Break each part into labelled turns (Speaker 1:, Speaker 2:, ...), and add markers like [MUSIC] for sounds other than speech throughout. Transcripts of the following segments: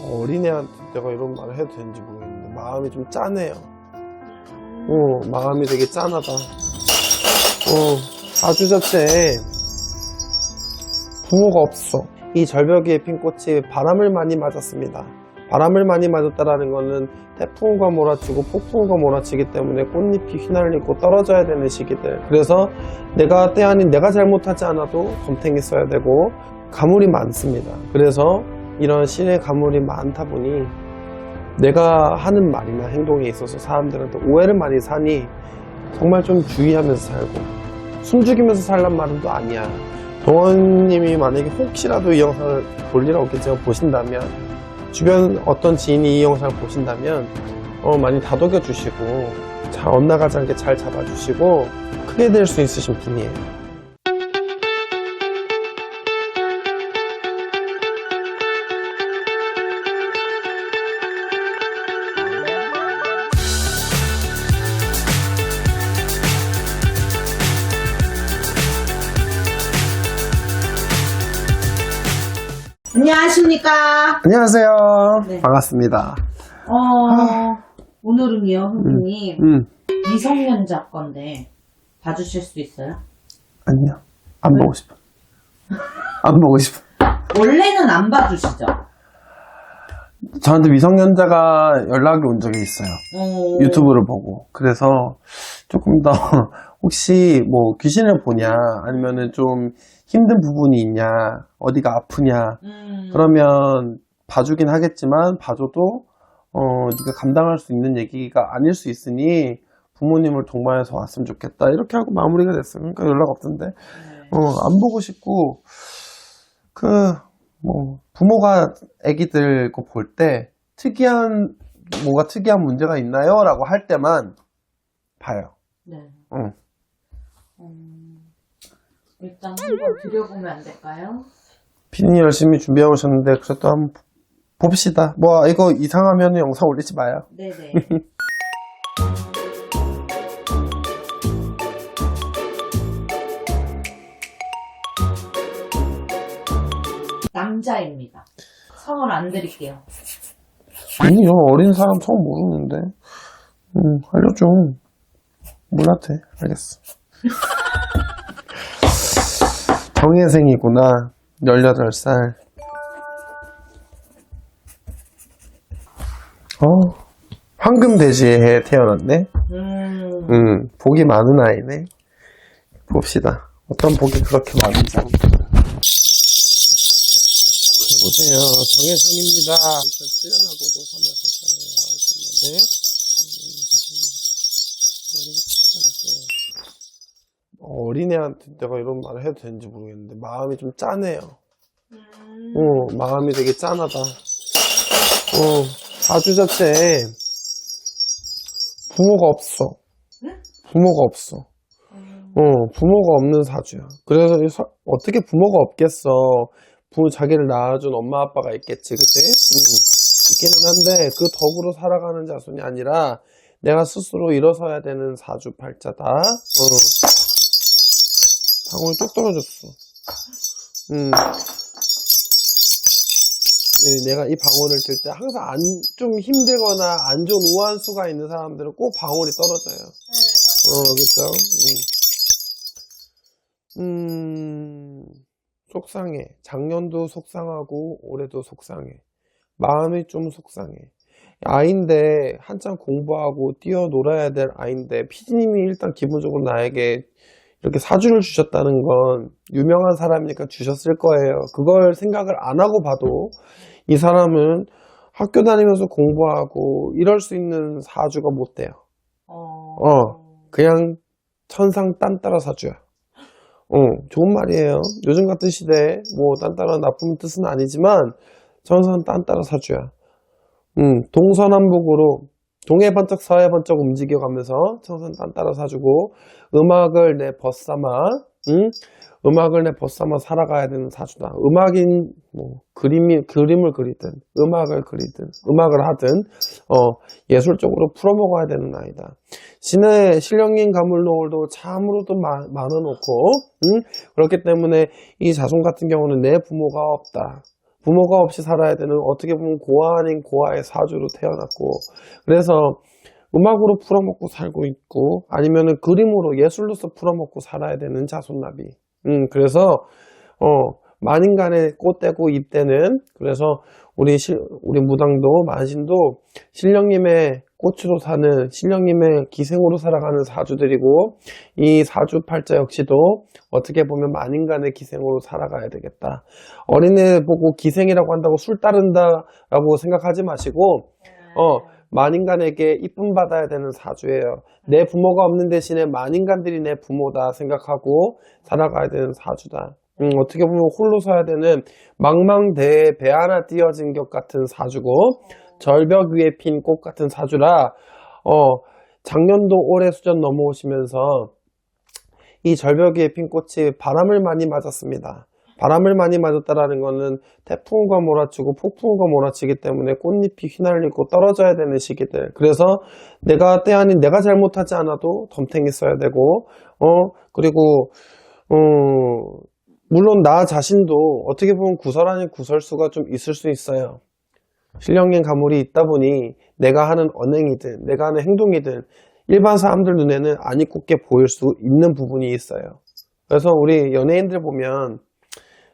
Speaker 1: 어린애한테 내가 이런 말을 해도 되는지 모르겠는데 마음이 좀 짠해요. 어, 마음이 되게 짠하다. 어, 사주자체에 부모가 없어. 이 절벽에 핀 꽃이 바람을 많이 맞았습니다. 바람을 많이 맞았다라는 거는 태풍과 몰아치고 폭풍과 몰아치기 때문에 꽃잎이 휘날리고 떨어져야 되는 시기들. 그래서 내가 때 아닌 내가 잘못하지 않아도 검탱이 써야 되고 가물이 많습니다. 그래서 이런 신의 가물이 많다 보니 내가 하는 말이나 행동에 있어서 사람들한테 오해를 많이 사니 정말 좀 주의하면서 살고 숨죽이면서 살란 말은 또 아니야. 동원님이 만약에 혹시라도 이 영상을 볼 일 없겠지만 보신다면 주변 어떤 지인이 이 영상을 보신다면 어, 많이 다독여 주시고 잘 엇나가지 않게 잘 잡아주시고 크게 될 수 있으신 분이에요.
Speaker 2: 안녕하십니까.
Speaker 1: 안녕하세요.
Speaker 2: 네.
Speaker 1: 반갑습니다.
Speaker 2: 어, 오늘은요, 선생님,
Speaker 1: 음,
Speaker 2: 미성년자 건데, 봐주실 수 있어요?
Speaker 1: 아니요. 안
Speaker 2: 왜?
Speaker 1: 보고 싶어. 안 보고 싶어.
Speaker 2: 원래는 안 봐주시죠?
Speaker 1: 저한테 미성년자가 연락이 온 적이 있어요.
Speaker 2: 어,
Speaker 1: 유튜브를 보고. 그래서 조금 더 [LAUGHS] 혹시 뭐 귀신을 보냐 아니면은 좀 힘든 부분이 있냐 어디가 아프냐
Speaker 2: 음,
Speaker 1: 그러면 봐주긴 하겠지만 봐줘도 어 네가 감당할 수 있는 얘기가 아닐 수 있으니 부모님을 동반해서 왔으면 좋겠다 이렇게 하고 마무리가 됐어요. 그러니까 연락 없던데
Speaker 2: 네.
Speaker 1: 어 안 보고 싶고 그 뭐 부모가 아기들 거볼때 특이한 뭐가 특이한 문제가 있나요?라고 할 때만 봐요.
Speaker 2: 네.
Speaker 1: 응.
Speaker 2: 음, 일단 한번 드려보면 안 될까요?
Speaker 1: 피디님 열심히 준비해 오셨는데 그래도 한번 봅시다. 뭐 이거 이상하면 영상 올리지 마요.
Speaker 2: 네네. [LAUGHS] 남자입니다. 성을 안 드릴게요.
Speaker 1: 아니요 어린 사람 처음 모르는데. 응 알려줘. 몰랐대. 알겠어. [LAUGHS] 정혜생이구나. 18살. 어, 황금돼지에 태어났네.
Speaker 2: 음,
Speaker 1: 음, 복이 많은 아이네. 봅시다. 어떤 복이 그렇게 많은지 보세요. 정혜성입니다. 일단 출연하고도 3월 4일에 하셨는데, 어린애한테 내가 이런 말을 해도 되는지 모르겠는데, 마음이 좀 짠해요.
Speaker 2: 음,
Speaker 1: 어, 마음이 되게 짠하다. 어, 사주 자체에 부모가 없어.
Speaker 2: 응?
Speaker 1: 부모가 없어.
Speaker 2: 음,
Speaker 1: 어, 부모가 없는 사주야. 그래서 이 사- 어떻게 부모가 없겠어. 부, 자기를 낳아준 엄마 아빠가 있겠지, 그치? 음, 있기는 한데, 그 덕으로 살아가는 자손이 아니라, 내가 스스로 일어서야 되는 사주 팔자다. 어. 방울이 뚝 떨어졌어. 음. 이- 내가 이 방울을 들 때 항상 안, 좀 힘들거나 안 좋은 우한수가 있는 사람들은 꼭 방울이 떨어져요. 어, 그쵸? 음. 음, 속상해. 작년도 속상하고, 올해도 속상해. 마음이 좀 속상해. 아인데, 한참 공부하고 뛰어놀아야 될 아인데, 피디님이 일단 기본적으로 나에게 이렇게 사주를 주셨다는 건 유명한 사람이니까 주셨을 거예요. 그걸 생각을 안 하고 봐도 이 사람은 학교 다니면서 공부하고 이럴 수 있는 사주가 못 돼요.
Speaker 2: 어,
Speaker 1: 어. 그냥 천상 딴따라 사주야. 어, 좋은 말이에요. 요즘 같은 시대에 뭐 딴따라 나쁜 뜻은 아니지만 천상 딴따라 사주야. 음, 동서남북으로 동해 번쩍 서해 번쩍 움직여가면서 천상 딴따라 사주고 음악을 내 벗삼아 음? 음악을 내 벗삼아 살아가야 되는 사주다. 음악인 뭐 그림이 그림을 그리든 음악을 그리든 음악을 하든 어, 예술적으로 풀어먹어야 되는 아이다. 신의 신령인 가물노을도 참으로도 마- 많아놓고 응? 그렇기 때문에 이 자손 같은 경우는 내 부모가 없다. 부모가 없이 살아야 되는 어떻게 보면 고아 아닌 고아의 사주로 태어났고 그래서 음악으로 풀어먹고 살고 있고 아니면은 그림으로 예술로서 풀어먹고 살아야 되는 자손나비. 음 그래서 어 만인간의 꽃대고 잎대는 그래서 우리 실 우리 무당도 만신도 신령님의 꽃으로 사는 신령님의 기생으로 살아가는 사주들이고 이 사주 팔자 역시도 어떻게 보면 만인간의 기생으로 살아가야 되겠다. 어린애 보고 기생이라고 한다고 술 따른다라고 생각하지 마시고 어 만인간에게 이쁨 받아야 되는 사주예요. 내 부모가 없는 대신에 만인간들이 내 부모다 생각하고 살아가야 되는 사주다. 음, 어떻게 보면 홀로 서야 되는 망망대해 배 하나 띄어진 것 같은 사주고 절벽 위에 핀 꽃 같은 사주라 어 작년도 올해 수전 넘어오시면서 이 절벽 위에 핀 꽃이 바람을 많이 맞았습니다. 바람을 많이 맞았다라는 거는 태풍과 몰아치고 폭풍과 몰아치기 때문에 꽃잎이 휘날리고 떨어져야 되는 시기들. 그래서 내가 때 아닌 내가 잘못하지 않아도 덤탱이 써야 되고, 어, 그리고, 어, 물론 나 자신도 어떻게 보면 구설 아닌 구설수가 좀 있을 수 있어요. 신령인 가물이 있다 보니 내가 하는 언행이든 내가 하는 행동이든 일반 사람들 눈에는 안 이쁘게 보일 수 있는 부분이 있어요. 그래서 우리 연예인들 보면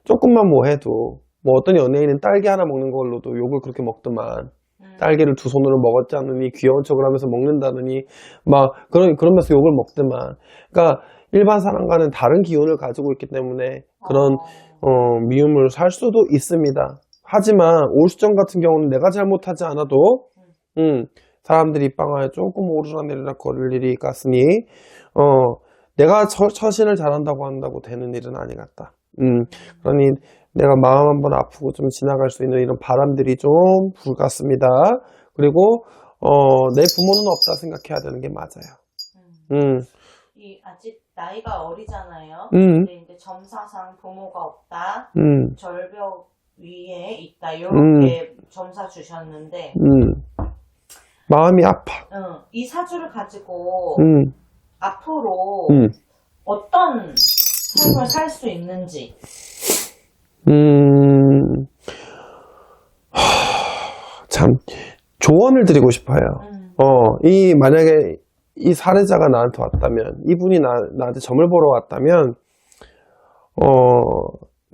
Speaker 1: 조금만 뭐 해도 뭐 어떤 연예인은 딸기 하나 먹는 걸로도 욕을 그렇게 먹더만
Speaker 2: 음.
Speaker 1: 딸기를 두 손으로 먹었지 않느니 귀여운 척을 하면서 먹는다느니 막 그런 그러면서 욕을 먹더만 그러니까 일반 사람과는 다른 기운을 가지고 있기 때문에 그런 어, 미움을 살 수도 있습니다. 하지만 올수전 같은 경우는 내가 잘못하지 않아도 음, 사람들이 입방아에 조금 오르락내리락 거릴 일이 있으니 어, 내가 처, 처신을 잘한다고 한다고 되는 일은 아니 같다. 음, 그러니 내가 마음 한번 아프고 좀 지나갈 수 있는 이런 바람들이 좀 불같습니다. 그리고 어, 내 부모는 없다 생각해야 되는 게 맞아요.
Speaker 2: 음.
Speaker 1: 음,
Speaker 2: 이 아직 나이가 어리잖아요.
Speaker 1: 음,
Speaker 2: 근데 이제 점사상 부모가 없다.
Speaker 1: 음,
Speaker 2: 절벽 위에 있다. 이렇게 점사 주셨는데,
Speaker 1: 음. 마음이 아파.
Speaker 2: 응, 이 사주를 가지고
Speaker 1: 음,
Speaker 2: 앞으로
Speaker 1: 음.
Speaker 2: 어떤 삶을 살 수 있는지.
Speaker 1: 음, 하, 참, 조언을 드리고 싶어요.
Speaker 2: 음,
Speaker 1: 어, 이, 만약에 이 사례자가 나한테 왔다면, 이분이 나, 나한테 점을 보러 왔다면, 어,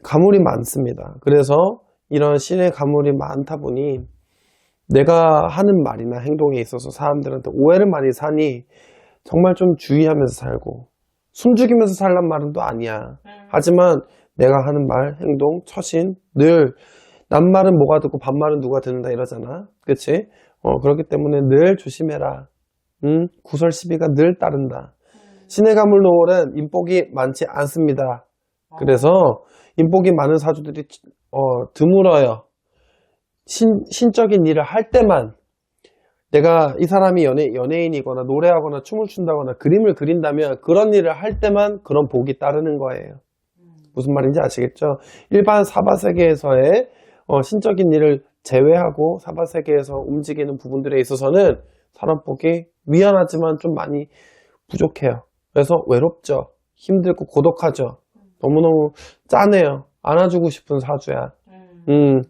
Speaker 1: 가물이 많습니다. 그래서 이런 신의 가물이 많다 보니, 내가 하는 말이나 행동에 있어서 사람들한테 오해를 많이 사니, 정말 좀 주의하면서 살고, 숨죽이면서 살란 말은 또 아니야.
Speaker 2: 음,
Speaker 1: 하지만 내가 하는 말, 행동, 처신 늘 남말은 뭐가 듣고 반말은 누가 듣는다 이러잖아. 그치? 어, 그렇기 때문에 늘 조심해라. 응? 구설 시비가 늘 따른다. 신의 가물 노을은 인복이 많지 않습니다. 그래서 인복이 많은 사주들이 어, 드물어요. 신, 신적인 일을 할 때만 내가 이 사람이 연예, 연예인이거나 노래하거나 춤을 춘다거나 그림을 그린다면 그런 일을 할 때만 그런 복이 따르는 거예요.
Speaker 2: 음,
Speaker 1: 무슨 말인지 아시겠죠? 일반 사바세계에서의 어, 신적인 일을 제외하고 사바세계에서 움직이는 부분들에 있어서는 사람 복이 미안하지만 좀 많이 부족해요. 그래서 외롭죠. 힘들고 고독하죠. 너무너무 짠해요. 안아주고 싶은 사주야.
Speaker 2: 음,
Speaker 1: 음,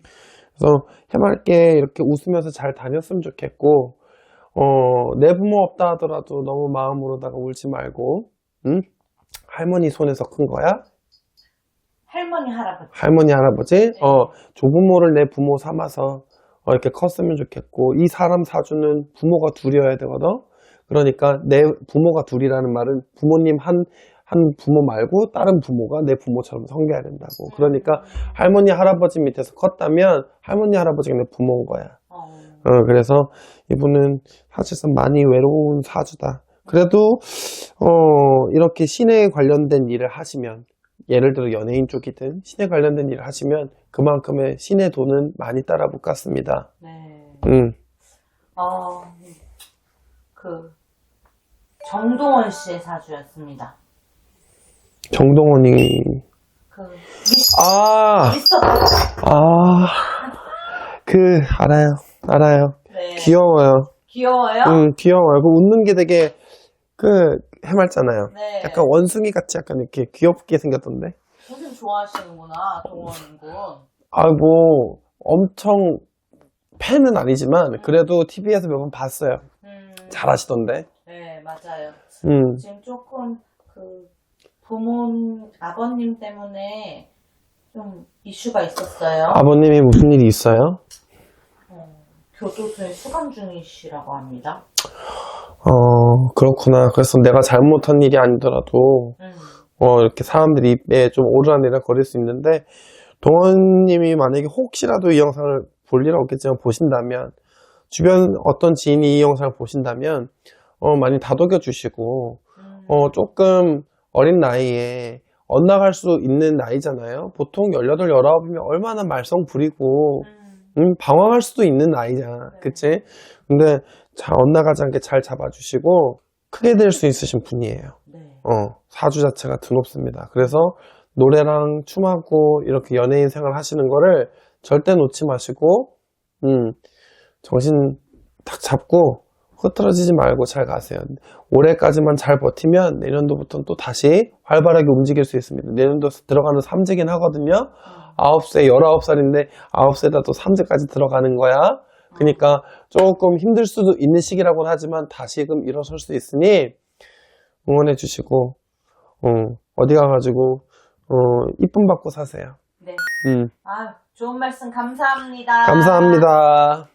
Speaker 1: 그래서 해맑게 이렇게 웃으면서 잘 다녔으면 좋겠고, 어, 내 부모 없다 하더라도 너무 마음으로다가 울지 말고, 응? 할머니 손에서 큰 거야?
Speaker 2: 할머니, 할아버지.
Speaker 1: 할머니, 할아버지, 어, 조부모를 내 부모 삼아서 어, 이렇게 컸으면 좋겠고, 이 사람 사주는 부모가 둘이어야 되거든? 그러니까 내 부모가 둘이라는 말은 부모님 한, 한 부모 말고 다른 부모가 내 부모처럼 섬겨야 된다고. 그러니까 할머니, 할아버지 밑에서 컸다면 할머니, 할아버지가 내 부모인 거야.
Speaker 2: 어,
Speaker 1: 어, 그래서 이분은 사실상 많이 외로운 사주다. 그래도, 어, 이렇게 신에 관련된 일을 하시면, 예를 들어 연예인 쪽이든 신에 관련된 일을 하시면 그만큼의 신의 돈은 많이 따라 붙겠습니다.
Speaker 2: 네.
Speaker 1: 음,
Speaker 2: 어, 그, 정동원 씨의 사주였습니다.
Speaker 1: 정동원이,
Speaker 2: 그,
Speaker 1: 아, 아, 그, 알아요. 알아요.
Speaker 2: 네.
Speaker 1: 귀여워요.
Speaker 2: 귀여워요?
Speaker 1: 음, 귀여워요. 그 웃는 게 되게, 그, 해맑잖아요.
Speaker 2: 네.
Speaker 1: 약간 원숭이 같이 약간 이렇게 귀엽게 생겼던데.
Speaker 2: 선생님 좋아하시는구나, 동원 군.
Speaker 1: 아, 뭐, 엄청 팬은 아니지만, 그래도 TV에서 몇 번 봤어요.
Speaker 2: 음,
Speaker 1: 잘하시던데.
Speaker 2: 네, 맞아요.
Speaker 1: 음,
Speaker 2: 지금 조금 그 부모 아버님 때문에 좀 이슈가 있었어요.
Speaker 1: 아버님이 무슨 일이 있어요?
Speaker 2: 어, 교도소에 수감 중이시라고 합니다.
Speaker 1: 어, 그렇구나. 그래서 내가 잘못한 일이 아니더라도,
Speaker 2: 음,
Speaker 1: 어, 이렇게 사람들이 입에 좀 오르락내리락 거릴 수 있는데, 동원님이 만약에 혹시라도 이 영상을 볼 일은 없겠지만 보신다면, 주변 어떤 지인이 이 영상을 보신다면, 어, 많이 다독여 주시고,
Speaker 2: 음,
Speaker 1: 어, 조금 어린 나이에 엇나갈 수 있는 나이잖아요. 보통 18, 19이면 얼마나 말썽 부리고,
Speaker 2: 음,
Speaker 1: 음, 방황할 수도 있는 나이잖아.
Speaker 2: 네.
Speaker 1: 그치? 근데 잘 엇나가지 않게 잘 잡아주시고, 크게 될 수 있으신 분이에요.
Speaker 2: 네.
Speaker 1: 어, 사주 자체가 드높습니다. 그래서 노래랑 춤하고 이렇게 연예인 생활 하시는 거를 절대 놓지 마시고, 음, 정신 탁 잡고 흐트러지지 말고 잘 가세요. 올해까지만 잘 버티면 내년도부터는 또 다시 활발하게 움직일 수 있습니다. 내년도 들어가는 삼재긴 하거든요.
Speaker 2: 음,
Speaker 1: 9세, 19살인데 9세다 또 3세까지 들어가는 거야. 그러니까 조금 힘들 수도 있는 시기라고는 하지만 다시금 일어설 수 있으니 응원해 주시고 어, 어디 가가지고 어, 이쁨 받고 사세요.
Speaker 2: 네.
Speaker 1: 음,
Speaker 2: 아, 좋은 말씀 감사합니다.
Speaker 1: 감사합니다.